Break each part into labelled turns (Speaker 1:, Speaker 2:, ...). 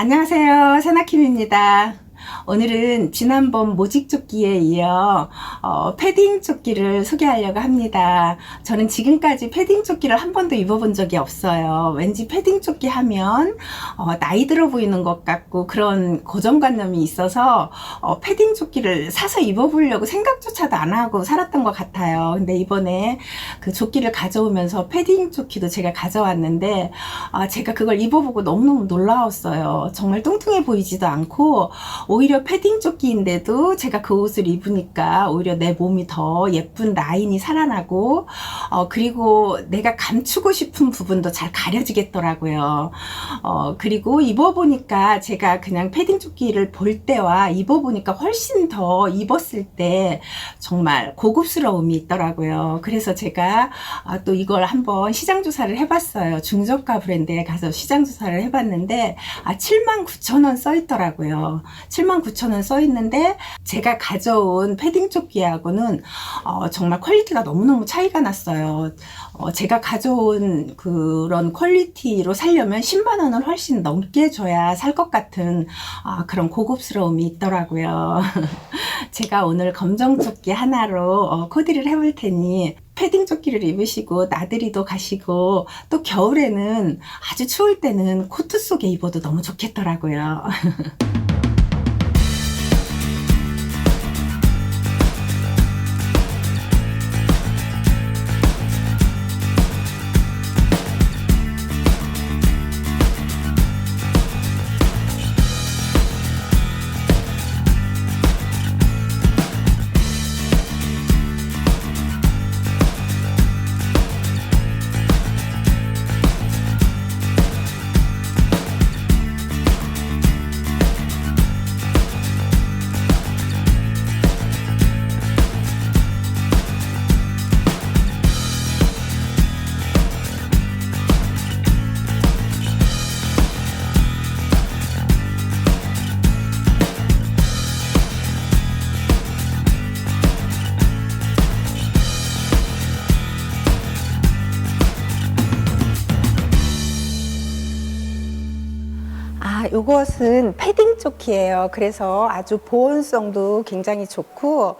Speaker 1: 안녕하세요. 세나킴입니다. 오늘은 지난번 모직조끼에 이어 어, 패딩 조끼를 소개하려고 합니다. 저는 지금까지 패딩 조끼를 한 번도 입어본 적이 없어요. 왠지 패딩 조끼 하면 어, 나이 들어 보이는 것 같고 그런 고정관념이 있어서 어, 패딩 조끼를 사서 입어보려고 생각조차도 안 하고 살았던 것 같아요. 근데 이번에 그 조끼를 가져오면서 패딩 조끼도 제가 가져왔는데 아, 제가 그걸 입어보고 너무너무 놀라웠어요. 정말 뚱뚱해 보이지도 않고 오히려 패딩 조끼인데도 제가 그 옷을 입으니까 오히려 내 몸이 더 예쁜 라인이 살아나고 어, 그리고 내가 감추고 싶은 부분도 잘 가려지겠더라고요. 어, 그리고 입어보니까 제가 그냥 패딩 조끼를 볼 때와 입어보니까 훨씬 더 입었을 때 정말 고급스러움이 있더라고요. 그래서 제가 아, 또 이걸 한번 시장 조사를 해봤어요. 중저가 브랜드에 가서 시장 조사를 해봤는데 아 7만 9천 원 써 있더라고요. 7만 9 천원써 있는데 제가 가져온 패딩 조끼하고는 어, 정말 퀄리티가 너무너무 차이가 났어요. 어, 제가 가져온 그런 퀄리티로 살려면 10만 원을 훨씬 넘게 줘야 살 것 같은 아, 그런 고급스러움이 있더라고요. 제가 오늘 검정 조끼 하나로 어, 코디를 해볼 테니 패딩 조끼를 입으시고 나들이도 가시고 또 겨울에는 아주 추울 때는 코트 속에 입어도 너무 좋겠더라고요. 요것은 패딩 조끼예요. 그래서 아주 보온성도 굉장히 좋고,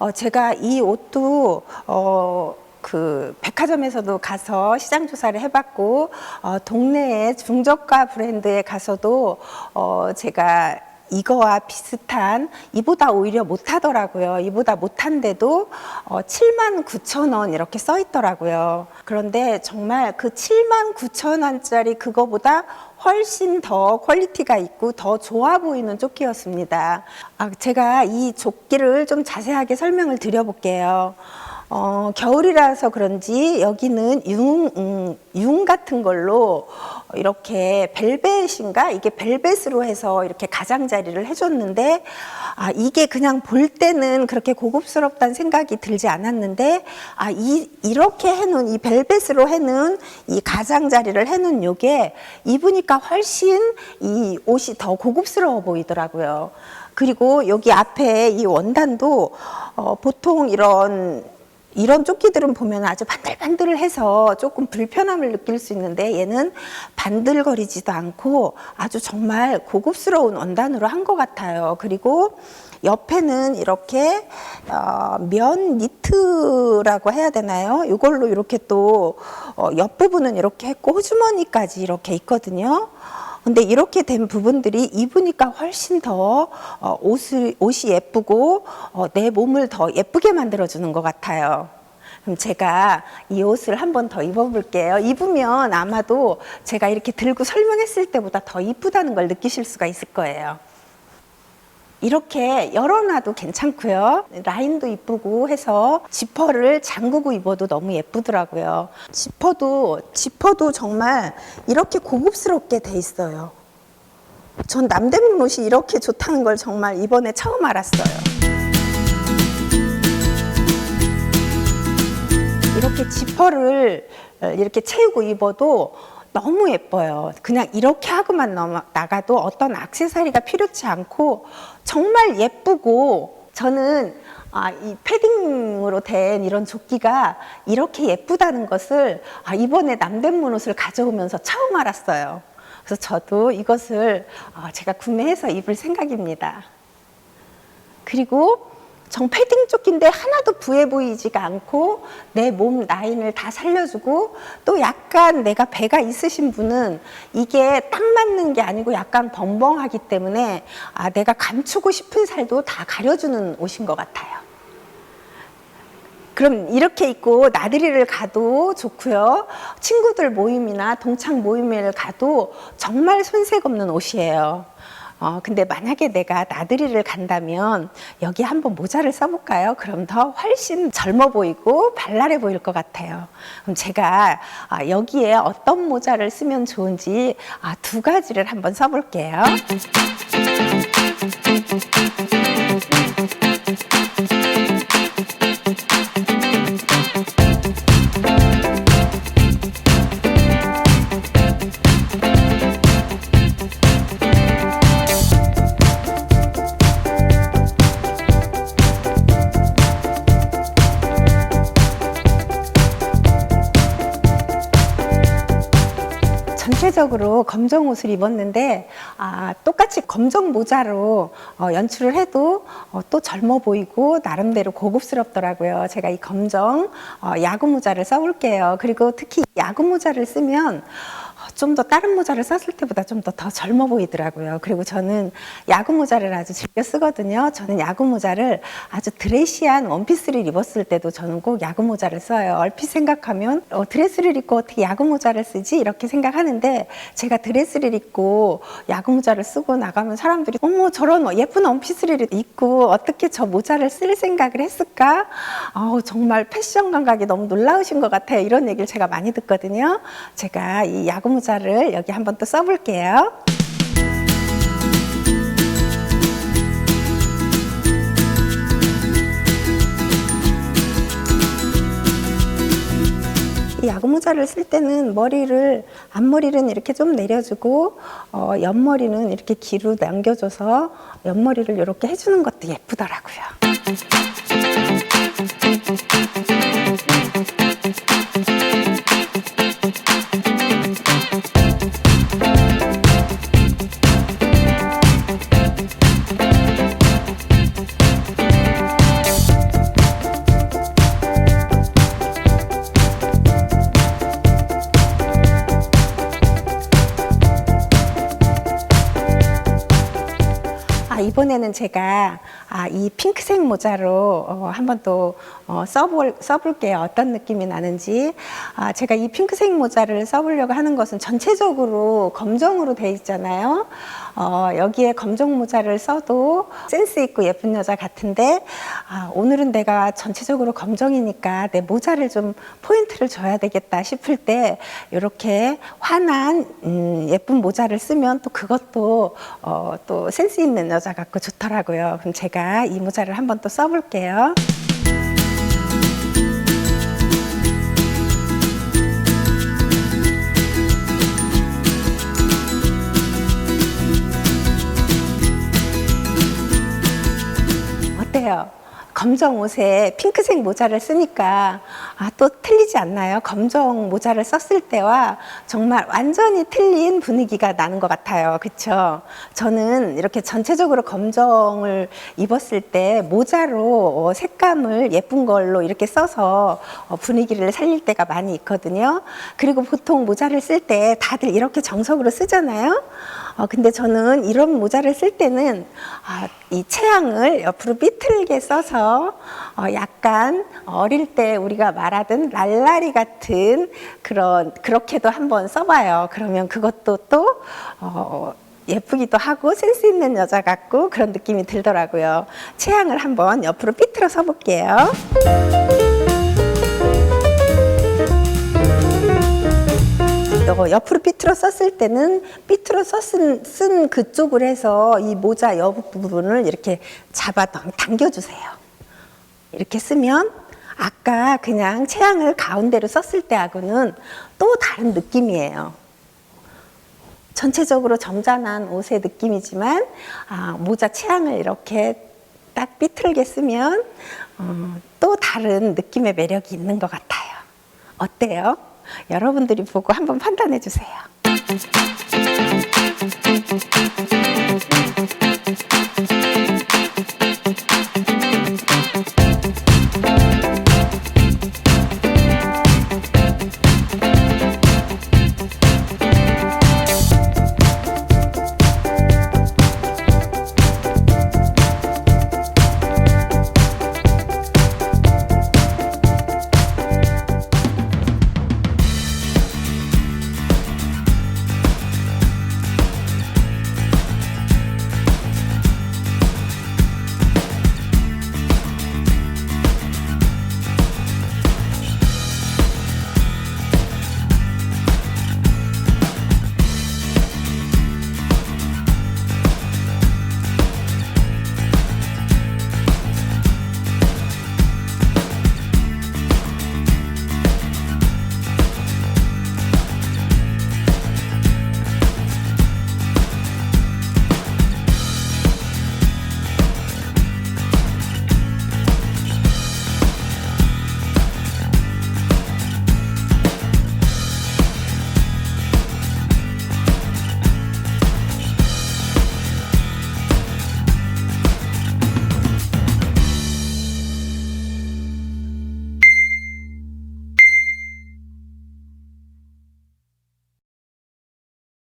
Speaker 1: 어, 제가 이 옷도, 어, 그 백화점에서도 가서 시장 조사를 해봤고 어, 동네의 중저가 브랜드에 가서도 어, 제가 이거와 비슷한 이보다 오히려 못하더라고요. 이보다 못한데도 어, 7만 9천 원 이렇게 써 있더라고요. 그런데 정말 그 7만 9천 원짜리 그거보다 훨씬 더 퀄리티가 있고 더 좋아 보이는 조끼였습니다. 아, 제가 이 조끼를 좀 자세하게 설명을 드려볼게요. 어, 겨울이라서 그런지 여기는 융, 음, 융 같은 걸로 이렇게 벨벳인가? 이게 벨벳으로 해서 이렇게 가장자리를 해줬는데, 아, 이게 그냥 볼 때는 그렇게 고급스럽다는 생각이 들지 않았는데, 아, 이, 이렇게 해놓은, 이 벨벳으로 해놓은 이 가장자리를 해놓은 요게 입으니까 훨씬 이 옷이 더 고급스러워 보이더라고요. 그리고 여기 앞에 이 원단도 어, 보통 이런 이런 조끼들은 보면 아주 반들반들해서 조금 불편함을 느낄 수 있는데 얘는 반들거리지도 않고 아주 정말 고급스러운 원단으로 한 것 같아요. 그리고 옆에는 이렇게 어, 면 니트라고 해야 되나요? 이걸로 이렇게 또 어, 옆부분은 이렇게 했고 호주머니까지 이렇게 있거든요. 근데 이렇게 된 부분들이 입으니까 훨씬 더 어, 옷을, 옷이 예쁘고 어, 내 몸을 더 예쁘게 만들어주는 것 같아요. 그럼 제가 이 옷을 한 번 더 입어볼게요. 입으면 아마도 제가 이렇게 들고 설명했을 때보다 더 이쁘다는 걸 느끼실 수가 있을 거예요. 이렇게 열어놔도 괜찮고요. 라인도 이쁘고 해서 지퍼를 잠그고 입어도 너무 예쁘더라고요. 지퍼도 지퍼도 정말 이렇게 고급스럽게 돼 있어요. 전 남대문 옷이 이렇게 좋다는 걸 정말 이번에 처음 알았어요. 이렇게 지퍼를 이렇게 채우고 입어도 너무 예뻐요. 그냥 이렇게 하고만 넘어- 나가도 어떤 액세서리가 필요치 않고 정말 예쁘고 저는 아, 이 패딩으로 된 이런 조끼가 이렇게 예쁘다는 것을 아, 이번에 남대문 옷을 가져오면서 처음 알았어요. 그래서 저도 이것을 어, 제가 구매해서 입을 생각입니다. 그리고 정 패딩 조끼인데 하나도 부해 보이지가 않고 내 몸 라인을 다 살려주고 또 약간 내가 배가 있으신 분은 이게 딱 맞는 게 아니고 약간 벙벙하기 때문에 아, 내가 감추고 싶은 살도 다 가려주는 옷인 것 같아요. 그럼 이렇게 입고 나들이를 가도 좋고요. 친구들 모임이나 동창 모임을 가도 정말 손색 없는 옷이에요. 어, 근데 만약에 내가 나들이를 간다면 여기 한번 모자를 써볼까요? 그럼 더 훨씬 젊어 보이고 발랄해 보일 것 같아요. 그럼 제가 아, 여기에 어떤 모자를 쓰면 좋은지 아, 두 가지를 한번 써볼게요. 전체적으로 검정 옷을 입었는데 아, 똑같이 검정 모자로 어, 연출을 해도 어, 또 젊어 보이고 나름대로 고급스럽더라고요. 제가 이 검정 어, 야구 모자를 써볼게요. 그리고 특히 야구 모자를 쓰면 좀 더 다른 모자를 썼을 때보다 좀 더 더 젊어 보이더라고요. 그리고 저는 야구 모자를 아주 즐겨 쓰거든요. 저는 야구 모자를 아주 드레시한 원피스를 입었을 때도 저는 꼭 야구 모자를 써요. 얼핏 생각하면 어, 드레스를 입고 어떻게 야구 모자를 쓰지 이렇게 생각하는데 제가 드레스를 입고 야구 모자를 쓰고 나가면 사람들이 어머 저런 예쁜 원피스를 입고 어떻게 저 모자를 쓸 생각을 했을까? 아우 정말 패션 감각이 너무 놀라우신 것 같아요. 이런 얘기를 제가 많이 듣거든요. 제가 이 야구 모자를 여기 한번 또 써볼게요. 이 야구 모자를 쓸 때는 머리를 앞머리는 이렇게 좀 내려주고 어, 옆머리는 이렇게 뒤로 남겨줘서 옆머리를 이렇게 해주는 것도 예쁘더라고요. 아, 이번에는 제가 아, 이 핑크색 모자로 어, 한번 또 어, 써볼, 써볼게요. 어떤 느낌이 나는지. 아, 제가 이 핑크색 모자를 써보려고 하는 것은 전체적으로 검정으로 돼 있잖아요. 어, 여기에 검정 모자를 써도 센스 있고 예쁜 여자 같은데 아, 오늘은 내가 전체적으로 검정이니까 내 모자를 좀 포인트를 줘야 되겠다 싶을 때 이렇게 환한 음, 예쁜 모자를 쓰면 또 그것도 어, 또 센스 있는 여자 같고 좋더라고요. 그럼 제가 이 모자를 한번 또 써볼게요. 어때요? 검정 옷에 핑크색 모자를 쓰니까 아, 또 틀리지 않나요? 검정 모자를 썼을 때와 정말 완전히 틀린 분위기가 나는 것 같아요. 그쵸? 저는 이렇게 전체적으로 검정을 입었을 때 모자로 어, 색감을 예쁜 걸로 이렇게 써서 어, 분위기를 살릴 때가 많이 있거든요. 그리고 보통 모자를 쓸 때 다들 이렇게 정석으로 쓰잖아요. 어, 근데 저는 이런 모자를 쓸 때는 아, 이 체향을 옆으로 삐뚤게 써서 어, 약간 어릴 때 우리가 말하던 랄라리 같은 그런 그렇게도 한번 써봐요. 그러면 그것도 또 어, 예쁘기도 하고 센스 있는 여자 같고 그런 느낌이 들더라고요. 체향을 한번 옆으로 삐뚤어 써볼게요. 어, 옆으로 삐뚤어 썼을 때는 삐뚤어 썼은 쓴 그쪽을 해서 이 모자 옆 부분을 이렇게 잡아 당- 당겨주세요. 이렇게 쓰면 아까 그냥 체향을 가운데로 썼을 때하고는 또 다른 느낌이에요. 전체적으로 점잖은 옷의 느낌이지만 아, 모자 체향을 이렇게 딱 삐뚤게 쓰면 어, 또 다른 느낌의 매력이 있는 것 같아요. 어때요? 여러분들이 보고 한번 판단해 주세요.